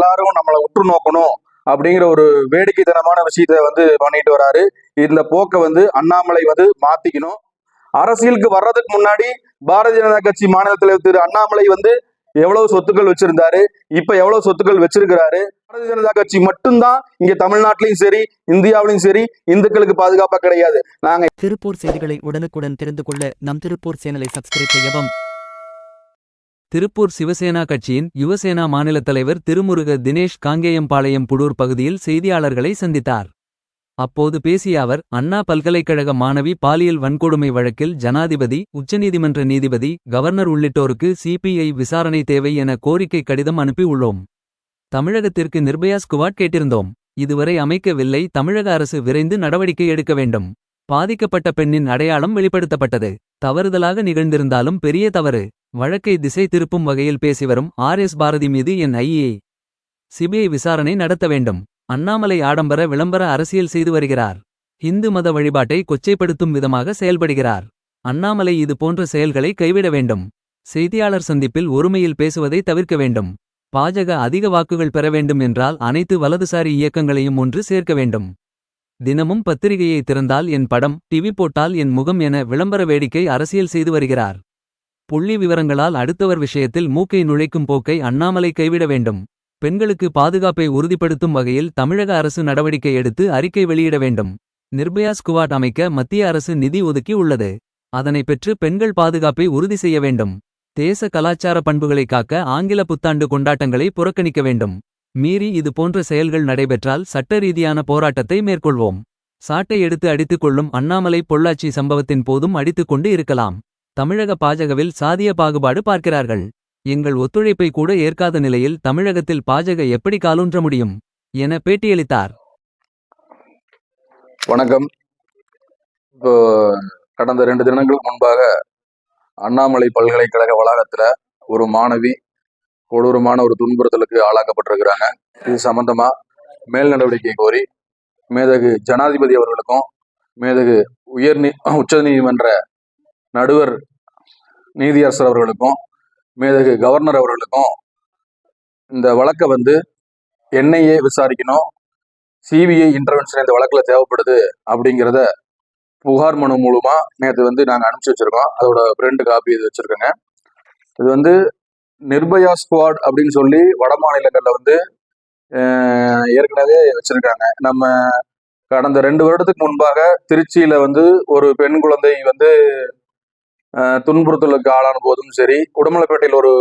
எல்லாரும் நம்மளை உற்று நோக்கணும் அப்படிங்கிற ஒரு வேடிக்கைத்தனமான விஷயத்த வந்து பண்ணிட்டு வராரு. இந்த போக்கை வந்து அண்ணாமலை வந்து மாத்திக்கணும். அரசியலுக்கு வர்றதுக்கு முன்னாடி பாரதிய ஜனதா கட்சி மாநில தலைவர் திரு அண்ணாமலை வந்து எவ்வளவு சொத்துக்கள் வச்சிருந்தாரு இப்ப எவ்வளவு சொத்துக்கள் வச்சிருக்கிறாரு? பாரதிய ஜனதா கட்சி மட்டும்தான் இங்க தமிழ்நாட்டிலையும் சரி இந்தியாவிலையும் சரி இந்துக்களுக்கு பாதுகாப்பா கிடையாது. நாங்க திருப்பூர் செய்திகளை உடனுக்குடன் தெரிந்து கொள்ள நம் திருப்பூர் சேனலை சப்ஸ்கிரைப் செய்யவும் திருப்பூர் சிவசேனா கட்சியின் யுவசேனா மாநில தலைவர் திருமுருக தினேஷ் காங்கேயம்பாளையம் புடூர் பகுதியில் செய்தியாளர்களை சந்தித்தார். அப்போது பேசிய அவர் அண்ணா பல்கலைக்கழக மாணவி பாலியல் வன்கொடுமை வழக்கில் ஜனாதிபதி உச்சநீதிமன்ற நீதிபதி கவர்னர் உள்ளிட்டோருக்கு சிபிஐ விசாரணை தேவை என கோரிக்கை கடிதம் அனுப்பி உள்ளோம் தமிழகத்திற்கு நிர்பயா ஸ்குவாட் கேட்டிருந்தோம். இதுவரை அமைக்கவில்லை. தமிழக அரசு விரைந்து நடவடிக்கை எடுக்க வேண்டும். பாதிக்கப்பட்ட பெண்ணின் அடையாளம் வெளிப்படுத்தப்பட்டது. தவறுதலாக நிகழ்ந்திருந்தாலும் பெரிய தவறு. வழக்கை திசை திருப்பும் வகையில் பேசிவரும் ஆர் எஸ் பாரதி மீது என் ஐஏ. சிபிஐ விசாரணை நடத்த வேண்டும். அண்ணாமலை ஆடம்பர விளம்பர அரசியல் செய்து வருகிறார். இந்து மத வழிபாட்டை கொச்சைப்படுத்தும் விதமாக செயல்படுகிறார். அண்ணாமலை இது போன்ற செயல்களை கைவிட வேண்டும். செய்தியாளர் சந்திப்பில் ஒருமையில் பேசுவதை தவிர்க்க வேண்டும். பாஜக அதிக வாக்குகள் பெற வேண்டும் என்றால் அனைத்து வலதுசாரி இயக்கங்களையும் ஒன்று சேர்க்க வேண்டும். தினமும் பத்திரிகையை திறந்தால் என் படம் டிவி போட்டால் என் முகம் என விளம்பர வேடிக்கை அரசியல் செய்து வருகிறார். புள்ளி விவரங்களால் அடுத்தவர் விஷயத்தில் மூக்கை நுழைக்கும் போக்கை அண்ணாமலை கைவிட வேண்டும். பெண்களுக்கு பாதுகாப்பை உறுதிப்படுத்தும் வகையில் தமிழக அரசு நடவடிக்கை எடுத்து அறிக்கை வெளியிட வேண்டும். நிர்பயா ஸ்குவாட் அமைக்க மத்திய அரசு நிதி ஒதுக்கி உள்ளது. அதனை பெற்று பெண்கள் பாதுகாப்பை உறுதி செய்ய வேண்டும். தேச கலாச்சார பண்புகளை காக்க ஆங்கில புத்தாண்டு கொண்டாட்டங்களை புறக்கணிக்க வேண்டும். மீறி இது போன்ற செயல்கள் நடைபெற்றால் சட்ட ரீதியான போராட்டத்தை மேற்கொள்வோம். சாட்டை எடுத்து அடித்துக் கொள்ளும் அண்ணாமலை பொள்ளாச்சி சம்பவத்தின் போதும் அடித்துக்கொண்டு இருக்கலாம். தமிழக பாஜகவில் சாதிய பாகுபாடு பார்க்கிறார்கள். எங்கள் ஒத்துழைப்பை கூட ஏற்காத நிலையில் தமிழகத்தில் பாஜக எப்படி காலூன்ற முடியும்? என பேட்டியளித்தார். வணக்கம். இப்போ கடந்த ரெண்டு தினங்களுக்கு முன்பாக அண்ணாமலை பல்கலைக்கழக வளாகத்துல ஒரு மாணவி கொடூரமான ஒரு துன்புறுத்தலுக்கு ஆளாக்கப்பட்டிருக்கிறாங்க. இது சம்பந்தமா மேல் நடவடிக்கை கோரி மேதகு ஜனாதிபதி அவர்களுக்கும் மேதகு உயர் நீ உச்ச நீதிமன்ற நடுவர் நீதியரசர் அவர்களுக்கும் மேதகு கவர்னர் அவர்களுக்கும் இந்த வழக்கை வந்து என்ஐஏ விசாரிக்கணும் சிபிஐ இன்டர்வென்ஷன் இந்த வழக்கில் தேவைப்படுது அப்படிங்கிறத புகார் மனு மூலமா நேற்று வந்து நாங்கள் அனுப்பிச்சு வச்சிருக்கோம். அதோட பிரிண்ட் காப்பி இது வச்சிருக்கோங்க. இது வந்து நிர்பயா ஸ்குவாட் அப்படின்னு சொல்லி வட மாநிலங்களில் வந்து ஏற்கனவே வச்சிருக்காங்க. நம்ம கடந்த ரெண்டு வருடத்துக்கு முன்பாக திருச்சியில வந்து ஒரு பெண் குழந்தை வந்து துன்புறுத்தலுக்கு ஆளான போதும் சரி. உடமலைப்பேட்டையில் ஒரு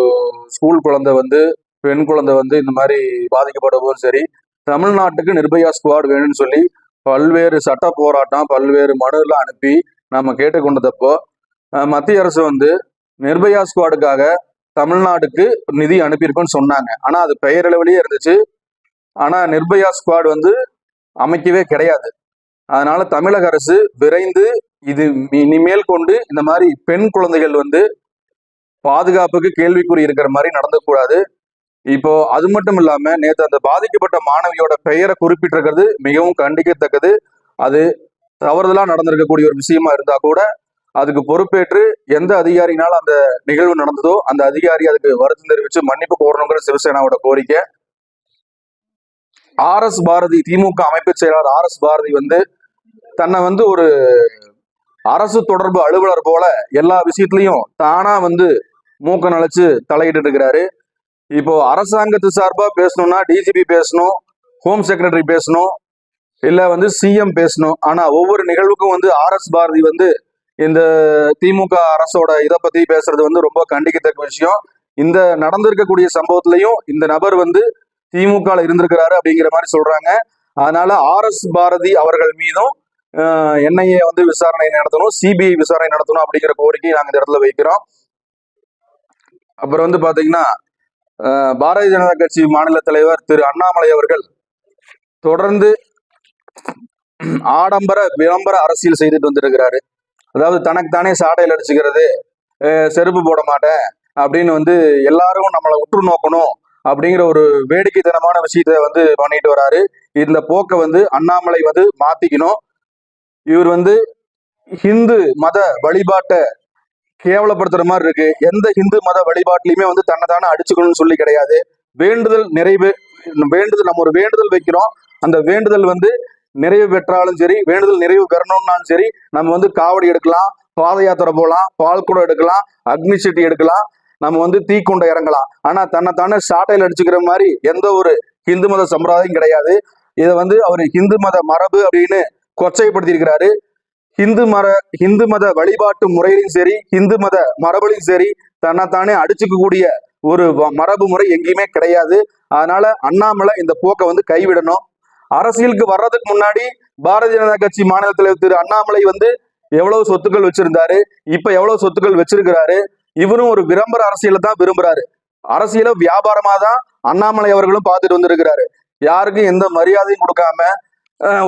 ஸ்கூல் குழந்தை வந்து பெண் குழந்தை வந்து இந்த மாதிரி பாதிக்கப்பட்ட போதும் சரி. தமிழ்நாட்டுக்கு நிர்பயா ஸ்குவாட் வேணும்னு சொல்லி பல்வேறு சட்ட போராட்டம் பல்வேறு மனுலாம் அனுப்பி நம்ம கேட்டுக்கொண்டதப்போ மத்திய அரசு வந்து நிர்பயா ஸ்குவாடுக்காக தமிழ்நாடுக்கு நிதி அனுப்பியிருக்கோன்னு சொன்னாங்க. ஆனால் அது பெயரளவிலேயே இருந்துச்சு. ஆனால் நிர்பயா ஸ்குவாட் வந்து அமைக்கவே கிடையாது. அதனால தமிழக அரசு விரைந்து இது இனிமேல் கொண்டு இந்த மாதிரி பெண் குழந்தைகள் வந்து பாதுகாப்புக்கு கேள்விக்குறி இருக்கிற மாதிரி நடந்தக்கூடாது. இப்போ அது மட்டும் இல்லாம நேற்று அந்த பாதிக்கப்பட்ட மாணவியோட பெயரை குறிப்பிட்டிருக்கிறது மிகவும் கண்டிக்கத்தக்கது. அது தவறுதலா நடந்திருக்கக்கூடிய ஒரு விஷயமா இருந்தா கூட அதுக்கு பொறுப்பேற்று எந்த அதிகாரினால அந்த நிகழ்வு நடந்ததோ அந்த அதிகாரி அதுக்கு வருத்தம் தெரிவிச்சு மன்னிப்பு கோரணுங்கிற சிவசேனாவோட கோரிக்கை. ஆர் எஸ் பாரதி திமுக அமைப்பு செயலாளர் ஆர் எஸ் பாரதி வந்து தன்னை வந்து ஒரு அரசு தொடர்பு அலுவலர் போல எல்லா விஷயத்திலையும் தானா வந்து மூக்க நழைச்சு தலையிட்டு இருக்கிறாரு. இப்போ அரசாங்கத்து சார்பா பேசணும்னா டிஜிபி பேசணும் ஹோம் செக்ரட்டரி பேசணும் இல்ல வந்து சிஎம் பேசணும். ஆனா ஒவ்வொரு நிகழ்வுக்கும் வந்து ஆர் எஸ் பாரதி வந்து இந்த திமுக அரசோட இதை பத்தி பேசுறது வந்து ரொம்ப கண்டிக்கத்தக்க விஷயம். இந்த நடந்திருக்கக்கூடிய சம்பவத்திலையும் இந்த நபர் வந்து திமுக இருந்திருக்கிறாரு அப்படிங்கிற மாதிரி சொல்றாங்க. அதனால ஆர் எஸ் பாரதி அவர்கள் மீதும் என்ஐஏ வந்து விசாரணை நடத்தணும் சிபிஐ விசாரணை நடத்தணும் அப்படிங்கிற கோரிக்கை நாங்கள் இந்த இடத்துல வைக்கிறோம். அப்புறம் வந்து பாத்தீங்கன்னா பாரதிய ஜனதா கட்சி மாநில தலைவர் திரு அண்ணாமலை அவர்கள் தொடர்ந்து ஆடம்பர விளம்பர அரசியல் செய்துட்டு வந்திருக்கிறாரு. அதாவது தனக்கு தானே சாடையில் அடிச்சுக்கிறது செருப்பு போட மாட்டேன் அப்படின்னு வந்து எல்லாரும் நம்மளை உற்று நோக்கணும் அப்படிங்கிற ஒரு வேடிக்கைத்தனமான விஷயத்த வந்து பண்ணிட்டு வராரு. இந்த போக்கை வந்து அண்ணாமலை வந்து மாத்திக்கணும். இவர் வந்து ஹிந்து மத வழிபாட்டை கேவலப்படுத்துற மாதிரி இருக்கு. எந்த ஹிந்து மத வழிபாட்டிலையுமே வந்து தன்னை தானே அடிச்சுக்கணும்னு சொல்லி கிடையாது. வேண்டுதல் நிறைவு வேண்டுதல் நம்ம ஒரு வேண்டுதல் வைக்கிறோம். அந்த வேண்டுதல் வந்து நிறைவு பெற்றாலும் சரி வேண்டுதல் நிறைவு பெறணும்னாலும் சரி நம்ம வந்து காவடி எடுக்கலாம் பாத யாத்திரை போகலாம் பால் குடம் எடுக்கலாம் அக்னி சட்டி எடுக்கலாம் நம்ம வந்து தீக்குண்டை இறங்கலாம். ஆனா தன்னைத்தானே சாட்டையில் அடிச்சுக்கிற மாதிரி எந்த ஒரு இந்து மத சம்பிரதாயம் கிடையாது. இதை வந்து அவர் இந்து மத மரபு அப்படின்னு கொச்சைப்படுத்தியிருக்கிறாரு. இந்து மர இந்து மத வழிபாட்டு முறையிலும் சரி இந்து மத மரபுலையும் சரி தன்னைத்தானே அடிச்சுக்கக்கூடிய ஒரு மரபு முறை எங்கேயுமே கிடையாது. அதனால அண்ணாமலை இந்த போக்கை வந்து கைவிடணும். அரசியலுக்கு வர்றதுக்கு முன்னாடி பாரதிய ஜனதா கட்சி மாநில தலைவர் திரு அண்ணாமலை வந்து எவ்வளவு சொத்துக்கள் வச்சிருந்தாரு இப்ப எவ்வளவு சொத்துக்கள் வச்சிருக்கிறாரு இவரும் ஒரு விளம்பர அரசியலை தான் விரும்புறாரு. அரசியல வியாபாரமா தான் அண்ணாமலை அவர்களும் பார்த்துட்டு வந்திருக்கிறாரு. யாருக்கும் எந்த மரியாதையும் கொடுக்காம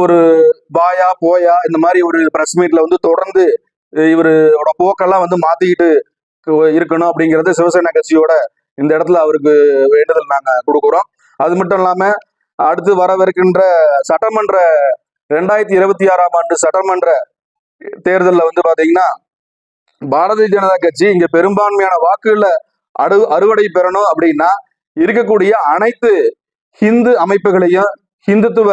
ஒரு பாயா போயா இந்த மாதிரி ஒரு ப்ரெஸ் மீட்ல வந்து தொடர்ந்து இவரோட போக்கெல்லாம் வந்து மாத்திக்கிட்டு இருக்கணும் அப்படிங்கிறது சிவசேனா கட்சியோட இந்த இடத்துல அவருக்கு வேண்டுதல் நாங்க கொடுக்குறோம். அது மட்டும் இல்லாம அடுத்து வரவிருக்கின்ற சட்டமன்ற ரெண்டாயிரத்தி இருபத்தி ஆறாம் ஆண்டு சட்டமன்ற தேர்தலில் வந்து பாத்தீங்கன்னா பாரதிய ஜனதா கட்சி இங்க பெரும்பான்மையான வாக்குகள்ல அடு அறுவடை பெறணும் அப்படின்னா இருக்கக்கூடிய அனைத்து ஹிந்து அமைப்புகளையும் ஹிந்துத்துவ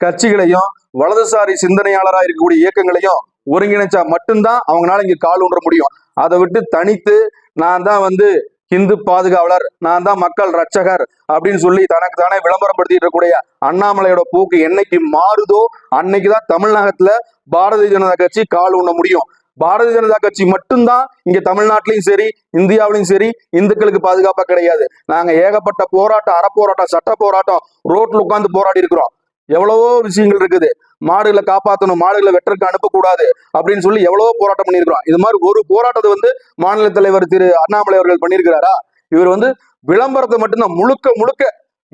கட்சிகளையும் வலதுசாரி சிந்தனையாளராக இருக்கக்கூடிய இயக்கங்களையும் ஒருங்கிணைச்சா மட்டும்தான் அவங்களால இங்க கால் ஊன்ற முடியும். அதை விட்டு தனித்து நான் தான் வந்து இந்து பாதுகாவலர் நான் தான் மக்கள் ரட்சகர் அப்படின்னு சொல்லி தனக்கு தானே விளம்பரப்படுத்திட்டு இருக்கக்கூடிய அண்ணாமலையோட போக்கு என்னைக்கு மாறுதோ அன்னைக்கு தான் தமிழ்நாட்டுல பாரதிய ஜனதா கட்சி கால் ஊன முடியும். பாரதிய ஜனதா கட்சி மட்டும்தான் இங்க தமிழ்நாட்டிலையும் சரி இந்தியாவிலையும் சரி இந்துக்களுக்கு பாதுகாப்பா கிடையாது. நாங்க ஏகப்பட்ட போராட்டம் அறப்போராட்டம் சட்ட போராட்டம் ரோட்ல உட்காந்து போராடி இருக்கிறோம் எவ்வளவோ விஷயங்கள் இருக்குது. மாடுகளை காப்பாற்றணும் மாடுகளை வெட்டருக்கு அனுப்பக்கூடாது அப்படின்னு சொல்லி எவ்வளவோ போராட்டம் பண்ணியிருக்கிறோம். இது மாதிரி ஒரு போராட்டத்தை வந்து மாநில தலைவர் திரு அண்ணாமலை அவர்கள் பண்ணியிருக்கிறாரா? இவர் வந்து விளம்பரத்தை மட்டும்தான் முழுக்க முழுக்க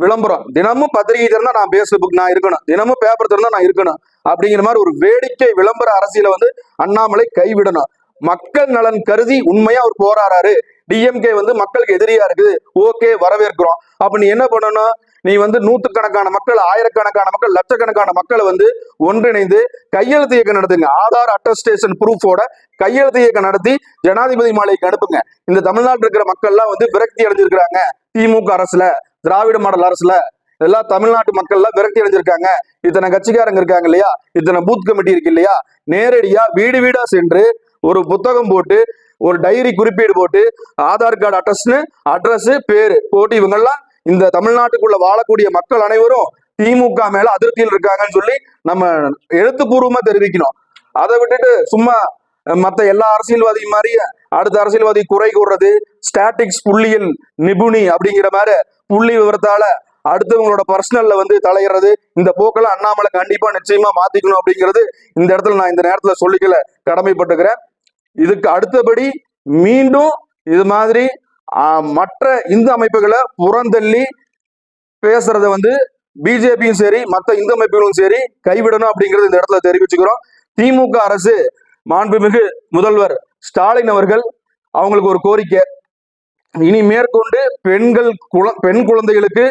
விளம்பரம். தினமும் பத்திரிகை திறந்தா நான் பேஸ்புக் நான் இருக்கணும். தினமும் பேப்பர் திறந்தா நான் இருக்கணும். அப்படிங்கிற மாதிரி ஒரு வேடிக்கை விளம்பர அரசியலை வந்து அண்ணாமலை கைவிடணும். மக்கள் நலன் கருதி உண்மையா அவர் போராடுறாரு. டிஎம்கே வந்து மக்களுக்கு எதிரியா இருக்குது. ஓகே வரவேற்கிறோம். அப்ப நீ என்ன பண்ணணும்? நீ வந்து நூத்துக்கணக்கான மக்கள் ஆயிரக்கணக்கான மக்கள் லட்சக்கணக்கான மக்களை வந்து ஒன்றிணைந்து கையெழுத்து இயக்கம் நடத்துங்க. ஆதார் அட்டஸ்டேஷன் ப்ரூஃபோட கையெழுத்து இயக்கம் நடத்தி ஜனாதிபதி மாலைக்கு அனுப்புங்க. இந்த தமிழ்நாட்டில் இருக்கிற மக்கள்லாம் வந்து விரக்தி அடைஞ்சிருக்கிறாங்க. திமுக அரசுல திராவிட மாடல் அரசுல எல்லாம் தமிழ்நாட்டு மக்கள்லாம் விரக்தி அடைஞ்சிருக்காங்க. இத்தனை கட்சிக்காரங்க இருக்காங்க இல்லையா? இத்தனை பூத் கமிட்டி இருக்கு இல்லையா? நேரடியா வீடு வீடா சென்று ஒரு புத்தகம் போட்டு ஒரு டைரி குறிப்பீடு போட்டு ஆதார் கார்டு அட்ரஸ்னு அட்ரஸ் பேரு போட்டு இவங்கெல்லாம் இந்த தமிழ்நாட்டுக்குள்ள வாழக்கூடிய மக்கள் அனைவரும் திமுக மேல அதிருப்தியில் இருக்காங்கன்னு சொல்லி நம்ம எழுத்துப்பூர்வமா தெரிவிக்கணும். அதை விட்டுட்டு சும்மா மற்ற மத்த எல்லா அரசியல்வாதியும் மாதிரி அடுத்த அரசியல்வாதி குறை கூறுறது ஸ்டாட்டிக்ஸ் புள்ளியில் நிபுணி அப்படிங்கிற மாதிரி புள்ளி விவரத்தால அடுத்தவங்களோட பர்சனல்ல வந்து தலையிடுறது இந்த போக்கெல்லாம் அண்ணாமலை கண்டிப்பா நிச்சயமா மாத்திக்கணும் அப்படிங்கிறது இந்த இடத்துல நான் இந்த நேரத்துல சொல்லிக்கல கடமைப்பட்டுக்கிறேன். இதுக்கு அடுத்தபடி மீண்டும் இது மாதிரி மற்ற இந்து அமைப்புகளை புறந்தள்ளி பேசுறத வந்து பிஜேபியும் சரி மற்ற இந்து அமைப்புகளும் சரி கைவிடணும் அப்படிங்கறது இந்த இடத்துல தெரிவிச்சுக்கிறோம். திமுக அரசு மாண்புமிகு முதல்வர் ஸ்டாலின் அவர்கள் அவங்களுக்கு ஒரு கோரிக்கை. இனி மேற்கொண்டு பெண்கள் குழ- பெண் குழந்தைகளுக்கு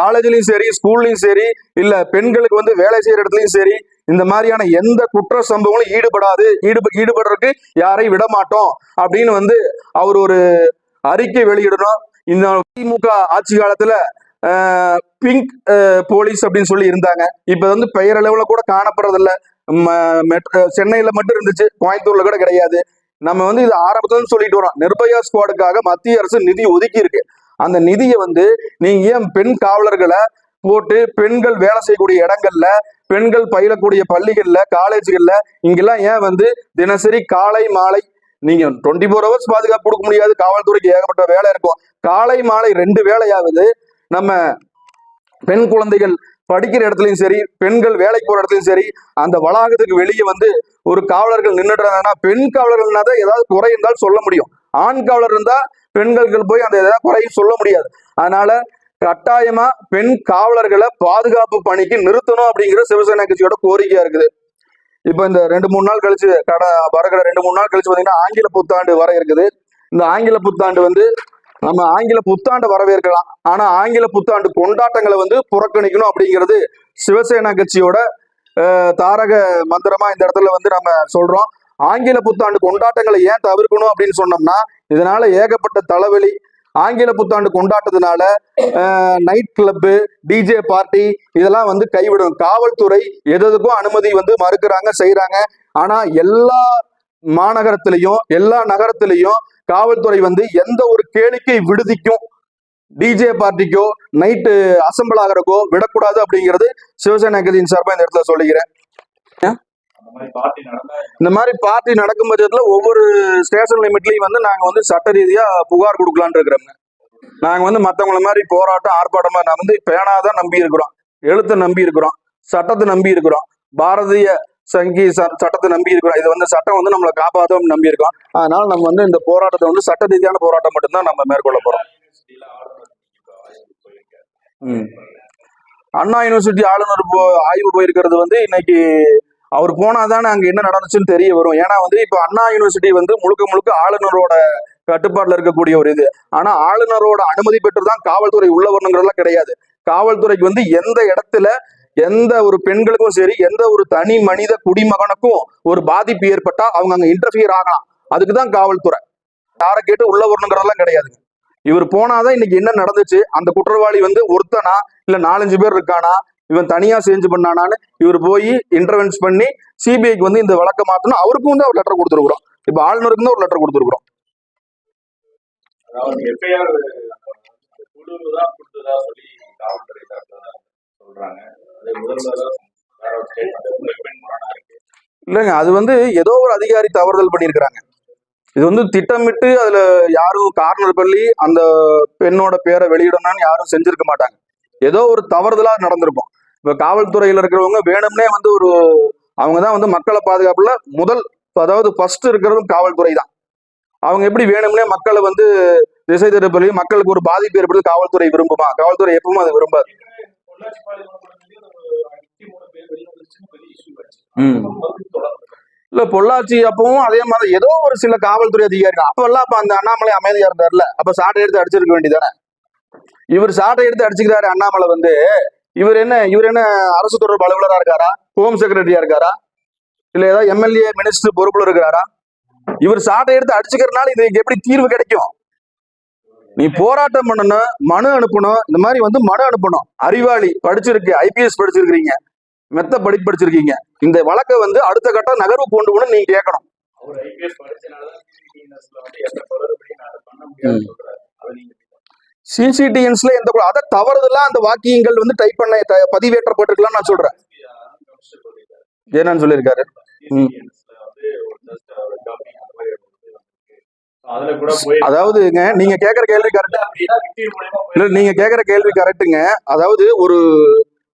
காலேஜ்லயும் சரி ஸ்கூல்லையும் சரி இல்ல பெண்களுக்கு வந்து வேலை செய்யற இடத்துலயும் சரி இந்த மாதிரியான எந்த குற்ற சம்பவங்களும் ஈடுபடாது ஈடுப ஈடுபடுறதுக்கு யாரையும் விட மாட்டோம் அப்படின்னு வந்து அவர் ஒரு அறிக்கை வெளியிடணும். இந்த திமுக ஆட்சி காலத்துல பிங்க் போலீஸ் அப்படின்னு சொல்லி இருந்தாங்க. இப்ப வந்து பெயரளவுல கூட காணப்படுறதில்ல. ம- சென்னையில மட்டும் இருந்துச்சு கோயம்புத்தூர்ல கூட கிடையாது. நம்ம வந்து இது ஆரம்பத்துல சொல்லிட்டு வரோம் நிர்பயா ஸ்குவாடுக்காக மத்திய அரசு நிதி ஒதுக்கி இருக்கு அந்த நிதியை வந்து நீங்க ஏன் பெண் காவலர்களை போட்டு பெண்கள் வேலை செய்யக்கூடிய இடங்கள்ல பெண்கள் பயிலக்கூடிய பள்ளிகள்ல காலேஜ்கள்ல இங்கெல்லாம் ஏன் வந்து தினசரி காலை மாலை நீங்க டுவெண்ட்டி ஃபோர் ஹவர்ஸ் பாதுகாப்பு கொடுக்க முடியாது காவல்துறைக்கு ஏகப்பட்ட வேலை இருக்கும். காலை மாலை ரெண்டு வேலையாவது நம்ம பெண் குழந்தைகள் படிக்கிற இடத்துலையும் சரி பெண்கள் வேலைக்கு போற இடத்துலயும் சரி அந்த வளாகத்துக்கு வெளியே வந்து ஒரு காவலர்கள் நின்றுடுறாங்கன்னா பெண் காவலர்கள்னா தான் ஏதாவது குறை இருந்தால் சொல்ல முடியும். ஆண் காவலர் இருந்தா பெண்களுக்கு போய் அந்த ஏதாவது குறையும் சொல்ல முடியாது. அதனால கட்டாயமா பெண் காவலர்களை பாதுகாப்பு பணிக்கு நிறுத்தணும் அப்படிங்கிற சிவசேனா கட்சியோட கோரிக்கையா இருக்குது. இப்ப இந்த ரெண்டு மூணு நாள் கழிச்சு கட வரக்கிற ரெண்டு மூணு நாள் கழிச்சு பாத்தீங்கன்னா ஆங்கில புத்தாண்டு வர இருக்குது. இந்த ஆங்கில புத்தாண்டு வந்து நம்ம ஆங்கில புத்தாண்டு வரவேற்கலாம். ஆனா ஆங்கில புத்தாண்டு கொண்டாட்டங்களை வந்து புறக்கணிக்கணும் அப்படிங்கிறது சிவசேனா கட்சியோட தாரக மந்திரமா இந்த இடத்துல வந்து நம்ம சொல்றோம். ஆங்கில புத்தாண்டு கொண்டாட்டங்களை ஏன் தவிர்க்கணும் அப்படின்னு சொன்னோம்னா இதனால ஏகப்பட்ட தலைவலி ஆங்கில புத்தாண்டு கொண்டாட்டத்தினால நைட் கிளப்பு டிஜே பார்ட்டி இதெல்லாம் வந்து கைவிடும். காவல்துறை எதுக்கும் அனுமதி வந்து மறுக்கிறாங்க செய்யறாங்க ஆனா எல்லா மாநகரத்திலையும் எல்லா நகரத்திலையும் காவல்துறை வந்து எந்த ஒரு கேளிக்கை விடுதிக்கும் டிஜே பார்ட்டிக்கோ நைட்டு அசம்பிள் ஆகிறக்கோ விடக்கூடாது அப்படிங்கிறது சிவசேனா கட்சியின் சார்பாக இந்த இடத்துல சொல்லுகிறேன் அந்த மாதிரி பார்ட்டி நடந்தா இந்த மாதிரி பார்ட்டி நடக்கும் பட்சத்துல ஒவ்வொரு ஸ்டேஷன் லிமிட்லயும் வந்து நாங்க வந்து சட்ட ரீதியா புகார் கொடுக்கலான்னு இருக்கிறோங்க நாங்க வந்து மத்தவங்கள மாதிரி போராட்டம் ஆர்ப்பாட்டமா நான் வந்து பேனாதான் நம்பி இருக்கிறோம். எழுத்தை நம்பி இருக்கிறோம். சட்டத்தை நம்பி இருக்கிறோம். பாரதிய சங்கி சட்டத்தை நம்பி இருக்கிறோம். இது வந்து சட்டம் வந்து நம்மளை காப்பாற்றும் நம்பி இருக்கோம். அதனால நம்ம வந்து இந்த போராட்டத்தை வந்து சட்ட ரீதியான போராட்டம் மட்டும்தான் நம்ம மேற்கொள்ள போறோம். அண்ணா யூனிவர்சிட்டி ஆளுநர் ஆய்வு போயிருக்கிறது வந்து இன்னைக்கு அவர் போனாதானே அங்க என்ன நடந்துச்சுன்னு தெரிய வரும். ஏன்னா வந்து இப்போ அண்ணா யூனிவர்சிட்டி வந்து முழுக்க முழுக்க ஆளுநரோட கட்டுப்பாட்டுல இருக்கக்கூடிய ஒரு இது. ஆனா ஆளுநரோட அனுமதி பெற்று தான் காவல்துறை உள்ள வரணுங்கிறதெல்லாம் கிடையாது. காவல்துறைக்கு வந்து எந்த இடத்துல எந்த ஒரு பெண்களுக்கும் சரி எந்த ஒரு தனி மனித குடிமகனுக்கும் ஒரு பாதிப்பு ஏற்பட்டா அவங்க அங்க இன்டர்ஃபியர் ஆகலாம். அதுக்கு தான் காவல்துறை. யாரை கேட்டு உள்ள வரணுங்கிறதெல்லாம் கிடையாதுங்க இவர் போனாதான் இன்னைக்கு என்ன நடந்துச்சு? அந்த குற்றவாளி வந்து ஒருத்தனா? இல்ல நாலஞ்சு பேர் இருக்கானா? இவன் தனியா செஞ்சு பண்ணானான்னு இவர் போய் இன்டர்வென்ஸ் பண்ணி சிபிஐக்கு வந்து இந்த வழக்கை மாத்தணும். அவருக்கும் வந்து ஒரு லெட்டர் கொடுத்துருக்குறோம். இப்ப ஆளுநருக்கு தான் ஒரு லெட்டர் கொடுத்துருக்குறோம். இல்லைங்க அது வந்து ஏதோ ஒரு அதிகாரி தவறுதல் பண்ணியிருக்கிறாங்க. இது வந்து திட்டமிட்டு அதுல யாரும் கார்னர் பண்ணி அந்த பெண்ணோட பேரை வெளியிடணும்னு யாரும் செஞ்சிருக்க மாட்டாங்க. ஏதோ ஒரு தவறுதலா நடந்திருக்கும். இப்ப காவல்துறையில இருக்கிறவங்க வேணும்னே வந்து ஒரு அவங்க தான் வந்து மக்களை பாதுகாப்புல முதல் அதாவது ஃபர்ஸ்ட் இருக்கிறதும் காவல்துறை தான் அவங்க எப்படி வேணும்னே மக்களை வந்து திசை திருப்பலி மக்களுக்கு ஒரு பாதிப்பு ஏற்படுது காவல்துறை விரும்புமா? காவல்துறை எப்பவும் அது விரும்பாது. இல்ல பொள்ளாச்சி அப்பவும் அதே மாதிரி ஏதோ ஒரு சில காவல்துறை அதிகாரிகள் அப்பெல்லாம் அப்ப அந்த அண்ணாமலை அமைதியா இருந்தார்ல அப்ப சாட்டை எடுத்து அடிச்சிருக்க வேண்டியதானே இவர் சாட்டை எடுத்து அடிச்சுக்கிறாரு அண்ணாமலை வந்து. இவர் என்ன இவர் என்ன அரசு தொடர்பு அலுவலரா இருக்காரா? ஹோம் செக்ரட்டரியா இருக்காரா? இல்ல ஏதாவது எம்எல்ஏ மினிஸ்டர் பொறுப்புல இருக்கிறாரா? இவர் சாட்டை எடுத்து அடிச்சுக்கிறதுனால இதுக்கு எப்படி தீர்வு கிடைக்கும்? நீ போராட்டம் பண்ணணும் மனு அனுப்பணும் இந்த மாதிரி வந்து மனு அனுப்பணும். அறிவாளி படிச்சிருக்கு ஐபிஎஸ் படிச்சிருக்கிறீங்க. மெத்த படிப்பு படிச்சிருக்கீங்க. இந்த வழக்கை வந்து அடுத்த கட்ட நகர்வு கொண்டு போகணும் நீங்க கேட்கணும். அவர் ஐபிஎஸ் நான் அதை பண்ண நீங்க சிசிடிஎன்ஸ்ல எந்த கூட அதை தவறுதெல்லாம் அந்த வாக்கியங்கள் வந்து டைப் பண்ண த- பதிவேற்றப்பட்டிருக்கலாம் நான் சொல்றேன். கமிஷனர் சொல்லியிருக்காரு? என்னன்னு சொல்லியிருக்காரு அதாவதுங்க நீங்க கேக்குற கேள்வி கரெக்டா இல்ல நீங்க கேக்குற கேள்வி கரெக்ட்டுங்க அதாவது ஒரு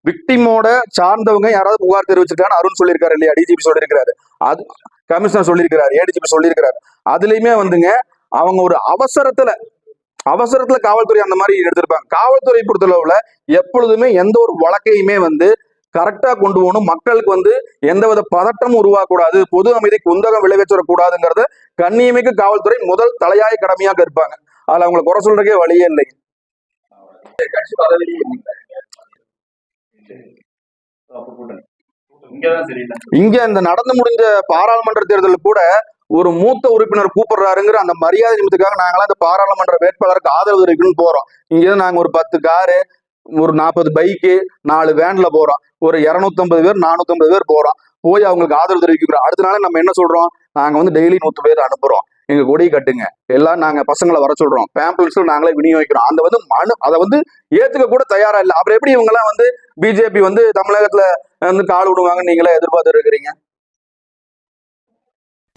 விக்டிமோட சார்ந்தவங்க யாராவது புகார் தெரிவிச்சிருக்கான்னு அருண் சொல்லியிருக்காரு இல்லையா? டிஜிபி சொல்லியிருக்காரு அது கமிஷனர் சொல்லியிருக்கிறாரு ஏடிஜிபி சொல்லியிருக்கிறாரு. அதுலயுமே வந்துங்க அவங்க ஒரு அவசரத்துல அவசரத்துல காவல்துறை அந்த மாதிரி எடுத்திருப்பாங்க. காவல்துறை பொறுத்தளவுல எப்பொழுதுமே எந்த ஒரு வழக்கையுமே வந்து கரெக்டா கொண்டு போகணும். மக்களுக்கு வந்து எந்தவித பதட்டமும் உருவாகக்கூடாது. பொது அமைதி குந்தகம் விளைவிச்சிடக்கூடாதுங்கிறத கண்ணியமிக்க காவல்துறை முதல் தலையாய கடமையாக இருப்பாங்க. அதுல அவங்களை குறை சொல்றதுக்கே வழியே இல்லை. இங்க இந்த நடந்து முடிஞ்ச பாராளுமன்ற தேர்தலில் கூட ஒரு மூத்த உறுப்பினர் கூப்பிடுறாருங்கிற அந்த மரியாதை நிமித்தக்காக நாங்களாம் இந்த பாராளுமன்ற வேட்பாளருக்கு ஆதரவு இருக்குன்னு போறோம். இங்க நாங்க ஒரு பத்து காரு ஒரு நாற்பது பைக்கு நாலு வேன்ல போறோம். ஒரு இரநூத்தம்பது பேர் நானூத்தம்பது பேர் போறோம். போய் அவங்களுக்கு ஆதரவு தெரிவிக்கிறோம். அடுத்த நாள் நம்ம என்ன சொல்றோம்? நாங்க வந்து டெய்லி நூத்து பேர் அனுப்புறோம். எங்க கொடி கட்டுங்க. எல்லாம் நாங்க பசங்களை வர சொல்றோம். பேம்பிள்ஸும் நாங்களே விநியோகிக்கிறோம். அந்த வந்து மனு அதை வந்து ஏத்துக்க கூட தயாரா இல்லை. அப்புறம் எப்படி இவங்க எல்லாம் வந்து பிஜேபி வந்து தமிழகத்துல வந்து கால் விடுவாங்க நீங்களே எதிர்பார்த்து இருக்கிறீங்க?